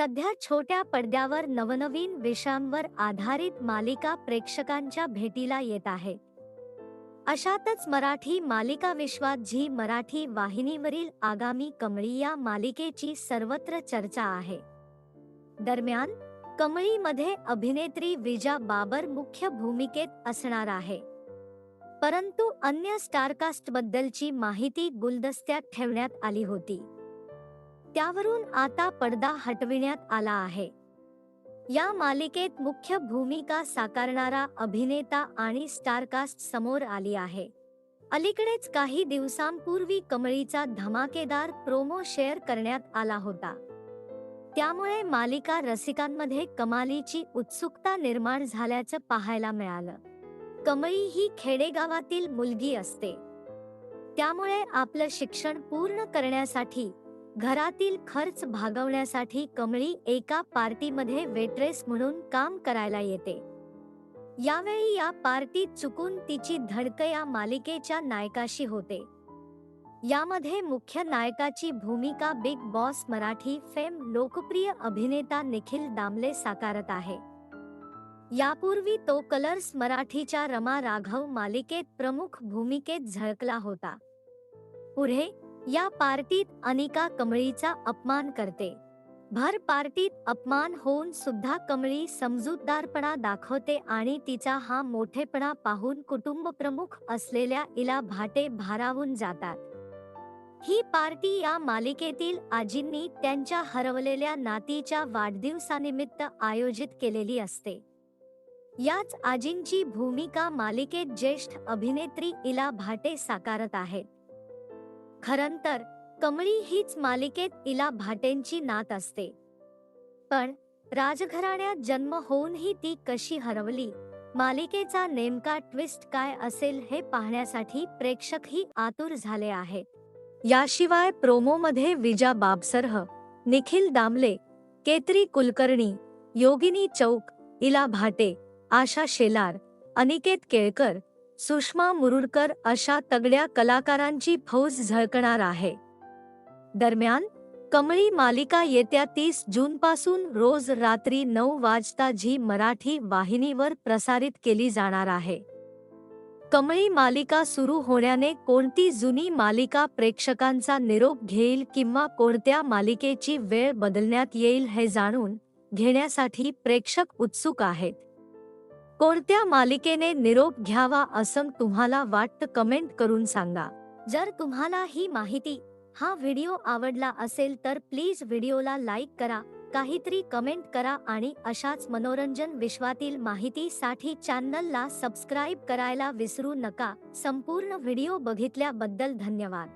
सध्या छोट्या पडद्यावर नवनवीन विषयांवर आधारित मालिका प्रेक्षकांच्या भेटीला येत आहे. अशातच मराठी मालिका विश्वात झी मराठी वाहिनीवरील आगामी कमळी या मालिकेची सर्वत्र चर्चा आहे. दरम्यान कमळीमध्ये अभिनेत्री विजा बाबर मुख्य भूमिकेत असणार आहे. परंतु अन्य स्टारकास्ट बद्दलची माहिती गुलदस्त्यात ठेवण्यात आली होती. त्यावरून आता पडदा हटविण्यात आला आहे. या मालिकेत मुख्य भूमिका साकारणारा अभिनेता आणि स्टारकास्ट समोर आली आहे. अलीकडेच काही दिवसांपूर्वी कमळीचा धमाकेदार प्रोमो शेअर करण्यात आला होता. त्यामुळे मालिका रसिकांमध्ये कमालीची उत्सुकता निर्माण झाल्याचं पाहायला मिळालं. कमळी ही खेडेगावातील मुलगी असते. त्यामुळे आपलं शिक्षण पूर्ण करण्यासाठी घरातील खर्च भागवण्यासाठी कमळी एका पार्टीमध्ये वेट्रेस म्हणून काम करायला येते. यावेळी या पार्टीत चुकून तिची धडक या मालिकेच्या नायकाशी होते. यामध्ये मुख्य नायकाची भूमिका बिग बॉस मराठी फेम लोकप्रिय अभिनेता निखिल दामले साकारत आहे. यापूर्वी तो कलर्स मराठीच्या रमा राघव मालिकेत प्रमुख भूमिकेत झळकला होता. पुढे या पार्टीत अनिका कमळीचा अपमान करते. भर पार्टीत अपमान होऊन सुद्धा कमळी समजूतदारपणा दाखवते आणि तिचा हा मोठेपणा पाहून कुटुंब प्रमुख असलेल्या इला भाटे भारावून जातात. ही पार्टी या मालिकेतील आजींनी त्यांच्या हरवलेल्या नातीच्या वाढदिवसानिमित्त आयोजित केलेली असते. याच आजींची भूमिका मालिकेत ज्येष्ठ अभिनेत्री इला भाटे साकारत आहेत. खरं तर कमळी हीच मालिकेत इला भाटेंची नात असते. पण राजघराण्यात जन्म होऊनही ती कशी हरवली मालिकेचा नेमका ट्विस्ट काय असेल हे पाहण्यासाठी प्रेक्षकही आतुर झाले आहेत. याशिवाय प्रोमोमध्ये विजा बाबसरह निखिल दामले केतरी कुलकर्णी योगिनी चौक इला भाटे आशा शेलार अनिकेत केळकर सुषमा मुरुडकर अशा तगड्या कलाकारांची फौज झळकणार आहे. दरम्यान कमळी मालिका येत्या तीस जून पासून रोज रात्री नऊ वाजता झी मराठी वाहिनीवर प्रसारित केली जाणार आहे. कमळी मालिका सुरू होण्याने कोणती जुनी मालिका प्रेक्षकांचा निरोप घेईल किंवा कोणत्या मालिकेची वेळ बदलण्यात येईल हे जाणून घेण्यासाठी प्रेक्षक उत्सुक आहेत. कोणत्या मालिकेने निरोप घ्यावा असं तुम्हाला वाटतं कमेंट करून सांगा. जर तुम्हाला ही माहिती हा व्हिडिओ आवडला असेल तर प्लीज व्हिडिओला लाईक करा काहीतरी कमेंट करा आणि अशाच मनोरंजन विश्वातील माहितीसाठी चॅनलला सबस्क्राईब करायला विसरू नका. संपूर्ण व्हिडिओ बघितल्याबद्दल धन्यवाद.